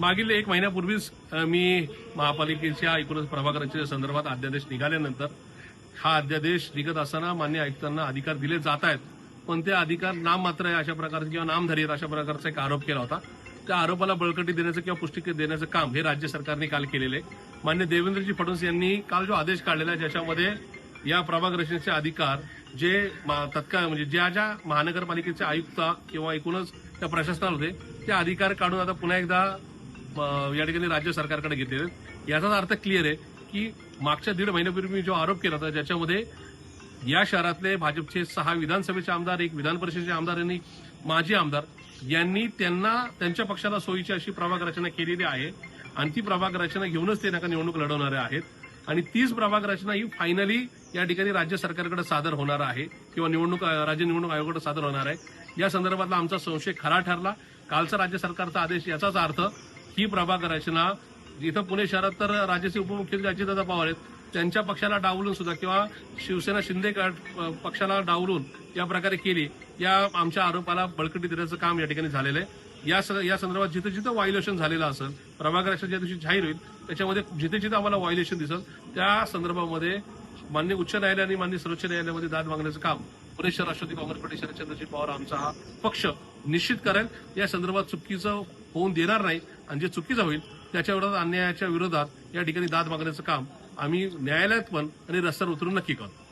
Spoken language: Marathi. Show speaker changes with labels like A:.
A: मागील एक महिन्यापूर्वीच मी महापालिकेच्या एकूणच प्रभागाच्या संदर्भात अध्यादेश निघाल्यानंतर हा अध्यादेश निघत असताना मान्य आयुक्तांना अधिकार दिले जात आहेत. पण ते अधिकार नाममात्र आहे अशा प्रकारचे किंवा नामधारी आहेत अशा प्रकारचा एक आरोप केला होता. त्या आरोपाला बळकटी देण्याचं किंवा पुष्टी देण्याचं काम हे राज्य सरकारने काल केलेलं आहे. मान्य देवेंद्रजी फडणवीस यांनी काल जो आदेश काढलेला आहे ज्याच्यामध्ये या प्रभाग रचनेचे अधिकार जे मा- तत्काळ म्हणजे ज्या ज्या महानगरपालिकेचे आयुक्त किंवा एकूणच त्या प्रशासनाला होते ते अधिकार काढून आता पुन्हा एकदा या ठिकाणी राज्य सरकारकडे घेतलेले आहेत. याचाच अर्थ क्लिअर आहे की मागच्या दीड महिन्यापूर्वी मी जो आरोप केला होता ज्याच्यामध्ये या शहरातले भाजपचे सहा विधानसभेचे आमदार एक विधान परिषदेचे आमदार आणि माजी आमदार यांनी त्यांना त्यांच्या पक्षाला सोयीची अशी प्रभाग रचना केलेली आहे. आणि ती प्रभाग रचना घेऊनच ते नका निवडणूक लढवणारे आहेत. आणि तीच प्रभाग रचना ही फायनली या ठिकाणी राज्य सरकारकडे सादर होणार आहे किंवा निवडणूक राज्य निवडणूक आयोगाकडे सादर होणार आहे. या संदर्भातला आमचा संशय खरा ठरला. कालचा राज्य सरकारचा आदेश याचाच अर्थ ही प्रभाग रचना इथं पुणे शहरात तर राज्याचे उपमुख्यमंत्री अजितदादा पवार आहेत. त्यांच्या पक्षाला डावलून सुद्धा किंवा शिवसेना शिंदे पक्षाला डावलून या प्रकारे केली. या आमच्या आरोपाला बळकटी देण्याचं काम या ठिकाणी झालेलं आहे. या स- या संदर्भात जिथं जिथं व्हायोलेशन झालेलं असेल प्रभाकर ज्या दिवशी जाहीर होईल त्याच्यामध्ये जिथे जिथे आम्हाला व्हायोलेशन दिसेल त्या संदर्भामध्ये मान्य उच्च न्यायालय आणि मान्य सर्वोच्च न्यायालयामध्ये दाद मागण्याचं काम पुणे शहर राष्ट्रवादी काँग्रेस पार्टी शरदचंद्रजी पवार आमचा हा पक्ष निश्चित करेल. या संदर्भात चुकीचं होऊन देणार नाही आणि जे चुकीचं होईल त्याच्या विरोधात अन्यायाच्या विरोधात या ठिकाणी दाद मागण्याचं काम आम्ही न्यायालयात पण आणि रस्त्यावर उतरून नक्की करतो.